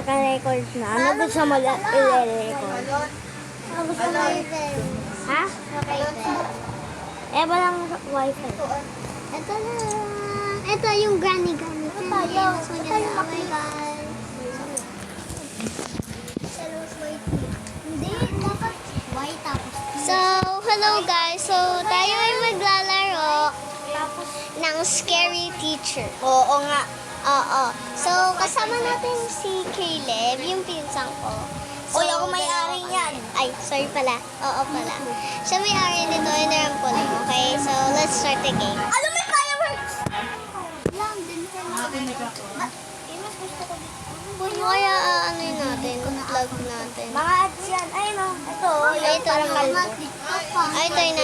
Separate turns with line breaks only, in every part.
naka-record na. Ano gusto mo i-record?
Ano gusto mo
Ha? Eh, walang wifi.
Ito na. Ito yung granny granny. Ito tayo. Ito yung Oh my God. Hindi, dapat white tapos. So, hello guys. So, tayo ay maglalaro ng scary teacher.
Oo nga.
Oo. So, kasama natin si Caleb, yung pinsan ko.
Uy, ako may-ari niyan.
Ay, sorry pala. Oo pala. Siya may-ari nito, inaram ko lang. Okay, so let's start the game.
Ano may fireworks?
Lang, din sa Kung kaya uh, ano yun natin, vlog natin.
Mga ads yan. Ayun o. Ito.
Ay,
Yung
ito
kalbo.
Ay, try natin.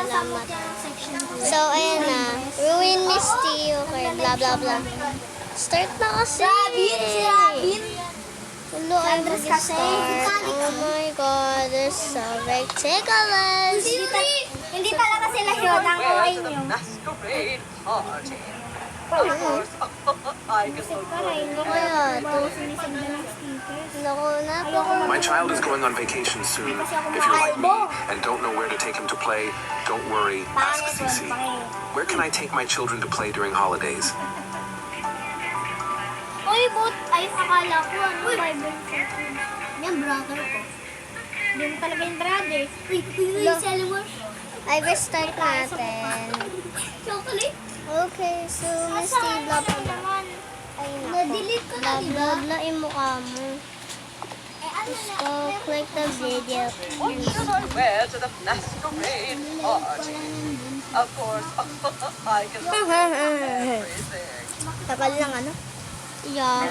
Salamat. So, ayan na. Ruin Misty, okay, blah blah blah. Start na kasi.
Robin, si Robin.
Hello, I'm gonna
kasi.
start. Oh my God, this is so ridiculous.
Hindi, hindi talaga sila yun. Ang kawain nyo.
Masquerade party. Of course, I can look
Ano kaya ito? Naku, napaka...
My child is going on vacation soon. If you're like me and don't know where to take him to play, don't worry. Ask Cece. Where can I take my children to play during holidays?
Uy, bot! Ay, akala ko, ano, Bible Yan, brother ko.
Hindi mo talaga yung brother.
Uy, uy, uy, Selma. Ay, restart natin.
Chocolate?
Okay, so, Misty, blah, blah, blah. Ay.
Na-delete ko na,
Blah,
di ba?
blah, blah, yung mukha mo.
Eh, ano
Just go click the video.
What should I wear to the masquerade party? Of course, I can everything.
Takal lang ano?
Yeah.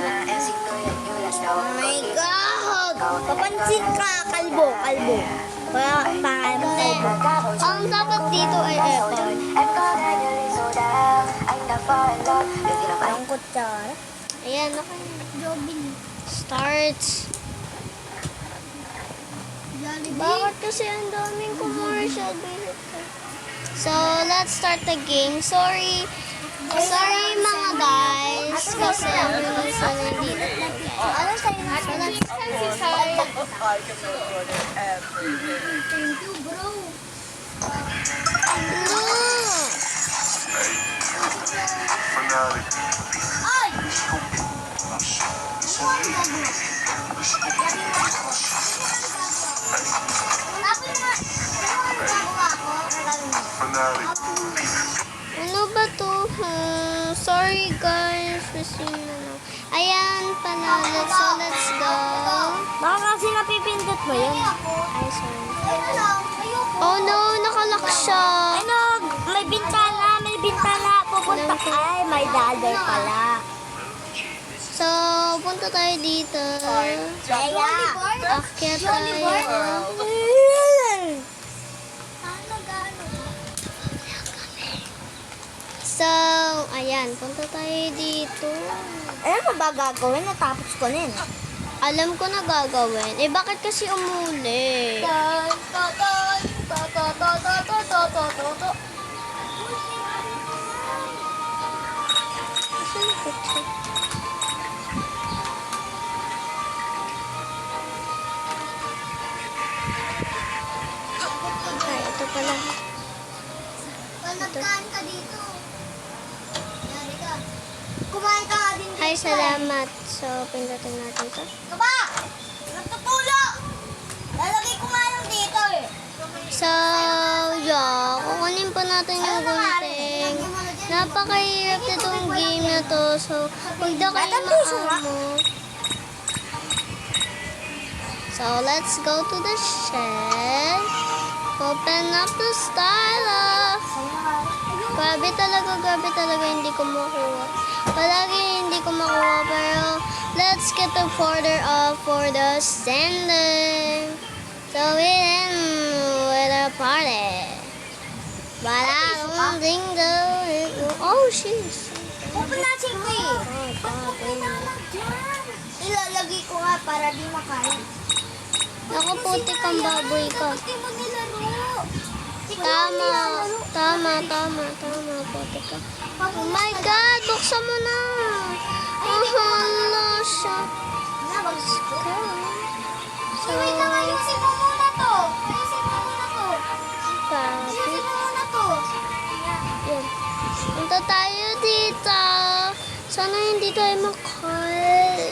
Oh my God! Papansin ka, kalbo, kalbo. Kaya pangalan mo kalbo.
Ang dapat dito ay aircon.
Ang kutsara.
Ayan, okay. Jobin. Start. Bakit kasi ang daming commercial dito? So, let's start the game. Sorry. Sorry mga guys. Kasi ang bilis na nandito.
Ano sa'yo na?
So, let's
I can look everything.
Thank you, bro.
Ay! Tapos na. Ano?
Ano ba to? Hmm, sorry guys. Kasi ano. Ayan pala. Let's, so let's go.
Baka kasi napipindot mo yun.
Ay, sorry.
Lang.
Oh no, nakalock siya.
Ano? May bintana. Ay, may dadder pala.
So, punta tayo dito.
Kaya.
Akyat tayo. So, ayan, punta tayo dito.
Alam mo ba gagawin? Natapos ko na yun.
Alam ko na gagawin. Eh, bakit kasi umuli? Saan So, pindutin natin to.
Ito ba? Nagtutulo! Lalagay ko nga lang dito eh.
So, yeah, kukunin pa natin yung gunting. Napakahirap na itong game na to. So, huwag na kayo maamo. So, let's go to the shed. Open up the stylus. Grabe talaga, grabe talaga hindi ko makuha. Let's get the order up for the sender. So we end with a party. But I don't think the... Oh, she's...
Pupunasin ko eh.
Oh, God,
Ilan para di makain.
Ako puti kang baboy ka.
Hindi mo nilaro.
Tama, tama, tama, tama, puti ka. Oh my God, buksan mo na. Oh, hala siya.
So, wait lang, ayusin mo muna to. Ayusin mo muna to.
Papi.
Ayusin mo muna to.
Yan. Punta tayo dito. Sana hindi tayo makal.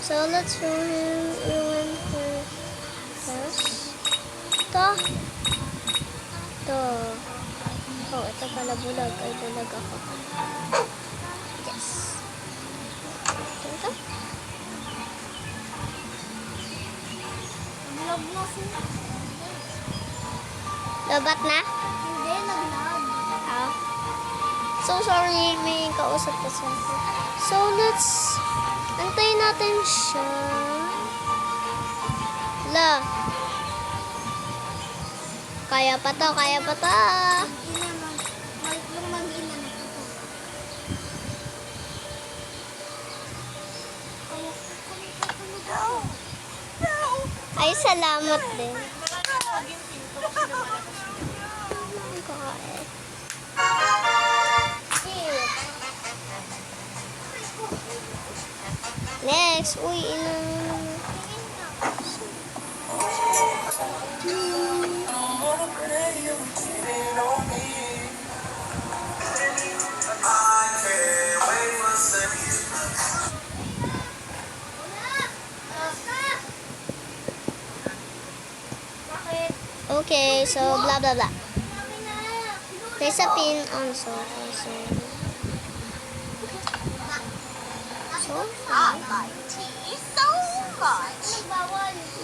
So, let's show him ruin first. Ito. Ito. Ito pala bulag. Ay, bulag ako. Yes. Ito.
Vlog mo siya.
Labat na?
Hindi, nag-vlog.
Ah. So sorry, may kausap kasi ako. So let's antayin natin siya. La. Kaya pa to, kaya pa to. Ay, salamat din. Next, uy, ina. Okay, so blah blah blah. There's a pin on so so. So,
So much.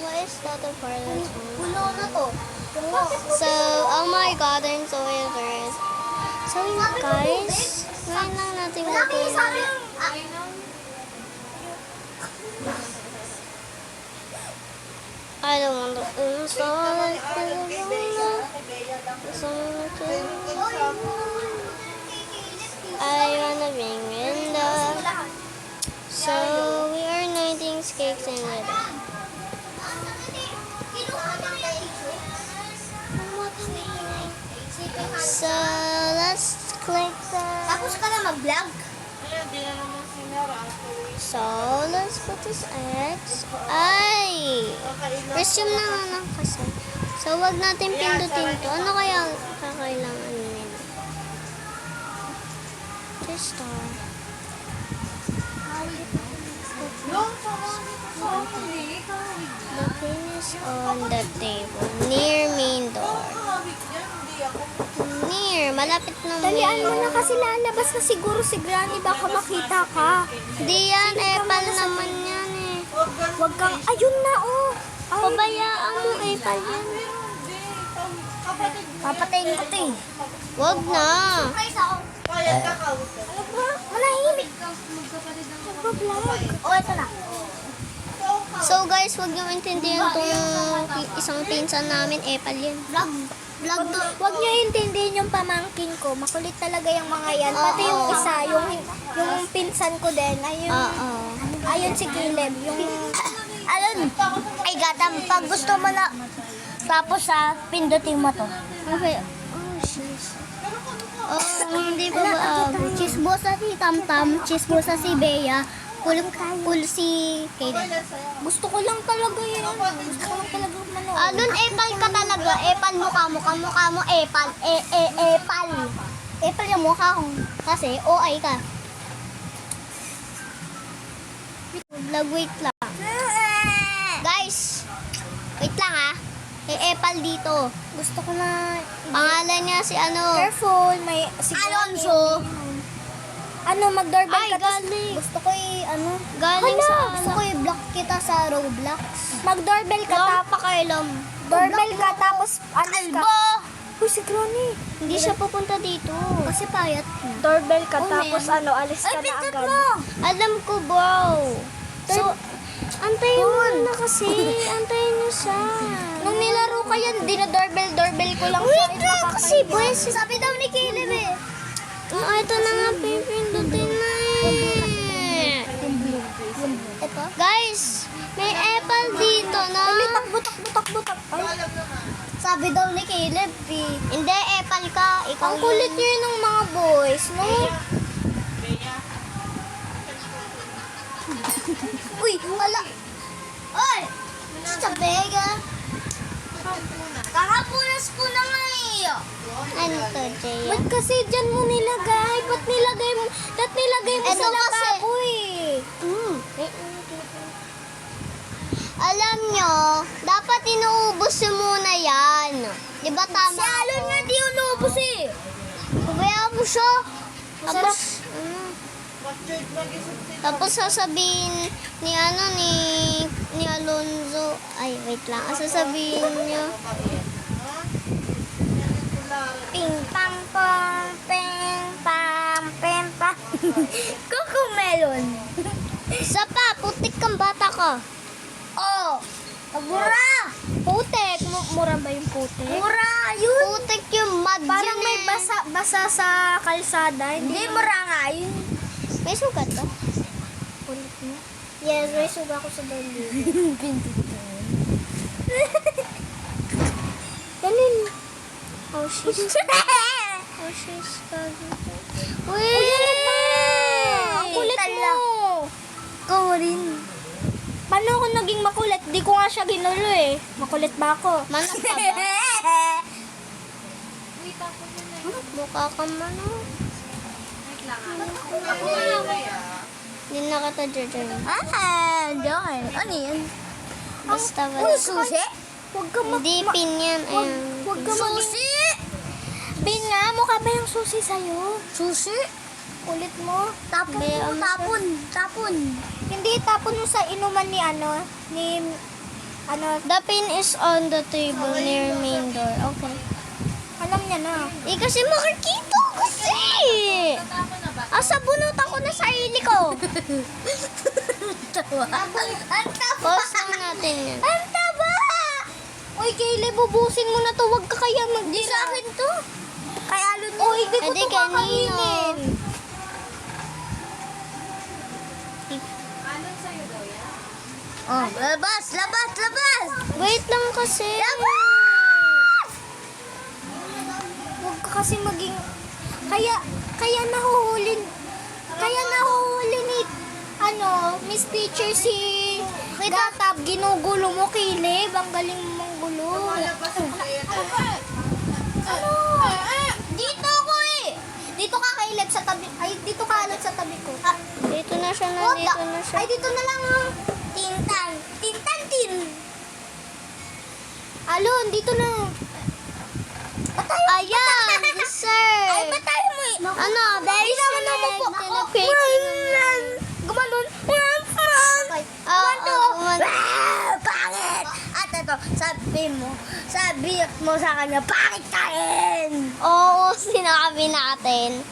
What is the song?
Pulo na to.
So, oh my god, I'm so embarrassed. So, guys, gagawin.
sabi yung... Ah,
I don't want to install. I wanna bring window. So, we are 19 cakes and window. So, let's click the...
Tapos ka na mag-vlog?
So, let's put this X. Ay! Resume na nga lang kasi. So, wag natin pindutin to. Ano kaya kakailangan nila? Just star. The pin is on the table. Near main door. Near. Malapit na main
Dalian mo na kasi lalabas na siguro si Granny. Baka makita ka.
Di yan. Epal naman yan eh.
Huwag kang... Ayun na, oh. Ay,
Pabayaan mo epal yan.
Papatayin ko to eh.
Wag na.
Guys, ako. Ano ba? Manahimik ka. Nagpa-vlog. Oh, ito na.
So guys, wag niyo intindihan tong isang pinsan namin, epal yan.
Vlog. Vlog to. Huwag niyo intindihin yung pamangkin ko. Makulit talaga yung mga yan. Pati yung isa, yung, yung pinsan ko din. Ayun,
Oo.
ayun si Caleb. Yung, ayun. Ay, gatam. Pag gusto mo na, tapos sa pindutin mo to.
Okay. Oh, jeez. Oh, hindi pa ba abot?
Chismosa si Tamtam, chismosa si Bea, kul, kul si Caleb. Gusto ko lang talaga yun. Gusto ko lang talaga manood.
Ah, dun epal ka talaga. Epal mukha mo, kamukha mo epal. E, e, epal.
Epal yung mukha ko. Kasi, OI ka.
Vlog, wait lang. Guys, wait lang ha. May epal dito.
Gusto ko na...
Pangalan niya si ano?
Careful, may... Si
Alonso.
Ano, mag-doorbell
Ay,
ka. tas
galing.
Gusto ko i... Ano?
Galing
Hala,
sa
Gusto ko i-block kita sa Roblox. Mag-doorbell ka. Tap-
pakailam.
Doorbell ka, tapos... Ano
Albo!
Uy, si Granny.
Hindi siya pupunta dito.
Kasi payat niya.
Doorbell ka,
Oh,
tapos
man.
ano, alis
Ay,
ka na agad.
mo!
Alam ko, bro. So, antayin mo na kasi. Antayin mo siya.
Nung nilaro ka yan, dinodoorbell, doorbell ko lang
Wait
siya.
lang kasi, boys.
Sabi daw ni Caleb eh.
Oh, ito na nga, pipindutin na eh.
ka?
Guys, may apple dito na.
Takbo, takbo, takbo, takbo. Sabi daw ni Caleb, eh.
Hindi, apple ka. Ikaw
Ang kulit nyo yun ng mga boys, no? Uy, wala. Oy! Sa Vega. Kakapunas ko na nga eh.
Ano to, Jaya?
Ba't kasi dyan mo nilagay? Ba't nilagay mo? Ba't nilagay mo
Ito
sa lababo eh?
Mm. Alam nyo, dapat inuubos nyo muna yan. Di ba tama?
Si Alon nga di unubos eh.
Pabayaan mo siya.
Masarap.
Tapos, mm, sasabihin ni ano ni ni Alonzo ay wait lang ang sasabihin niyo
Ping pam pam, ping pam, ping pam. Coco melon.
isa pa putik kang bata ka
Oh, mura. Putek. Mu- Mura ba yung putek? Mura, yun.
putik yung mud
Parang
yun
may
eh.
basa, basa sa kalsada. Hindi, mura nga yun.
may sugat
mo. Yes, may suga ko sa bali. Galing.
oh she's oh she's
Uy! Ang kulit mo. Ikaw rin. Paano ako naging makulit? Di ko nga siya ginulo eh. Makulit ba ako?
manok ka ba mukha kang manok hindi na kita judge
Ah, doon. Ano yan?
basta
Ano,
wala
susi? Huwag ka mag...
hindi pin yan
Huwag, ka mag... Susi! Bin nga, mukha ba yung susi sa'yo? Susi? Kulit mo. Tapon
Bayaan
mo, tapon. Tapon. Hindi, tapon mo sa inuman ni ano, ni... Ano,
The pin is on the table near main door. Okay.
alam niya na.
Eh, kasi makikita ko kasi. Asa bunot ako na sarili ko.
Tawa. Ang taba!
Pause lang natin yan.
Ang taba! Uy, Kaylee, bubusin mo na to. Huwag ka kaya mag Di sa akin to. Kay Alon Uy, hindi ko
Hindi
to
kanino.
kakainin. Oh, labas, labas, labas!
Wait lang kasi.
Huwag ka kasi maging... Kaya, kaya nahuhuli... Kaya nahuhuli ni... Ano, Miss Teacher si... Gatab, ginugulo mo, Caleb. Ang galing mong gulo. Ano? Dito ako eh! Dito ka, Caleb, sa tabi... Ay, dito ka, Alon, sa tabi ko. Ah,
Dito na siya, nandito
da-
na siya.
Ay, dito na lang, oh. Tintan. Tintan, tin. Alon, dito na.
Ayan, dessert.
Ay, patay mo eh.
Ano, very
Hindi naman ako
select.
po.
Tinapake
Gumanon. Ano?
gumanon.
Ah, Pangit! At ito, sabi mo, sabi mo sa kanya, pangit ka rin!
Oo, sinabi natin.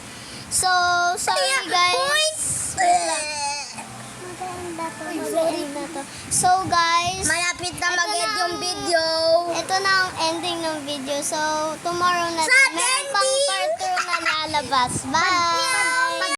So, sorry guys. So guys,
Malapit na mag-end yung video.
ito na ang ending ng video. So, tomorrow na meron pang part 2 na lalabas. Bye!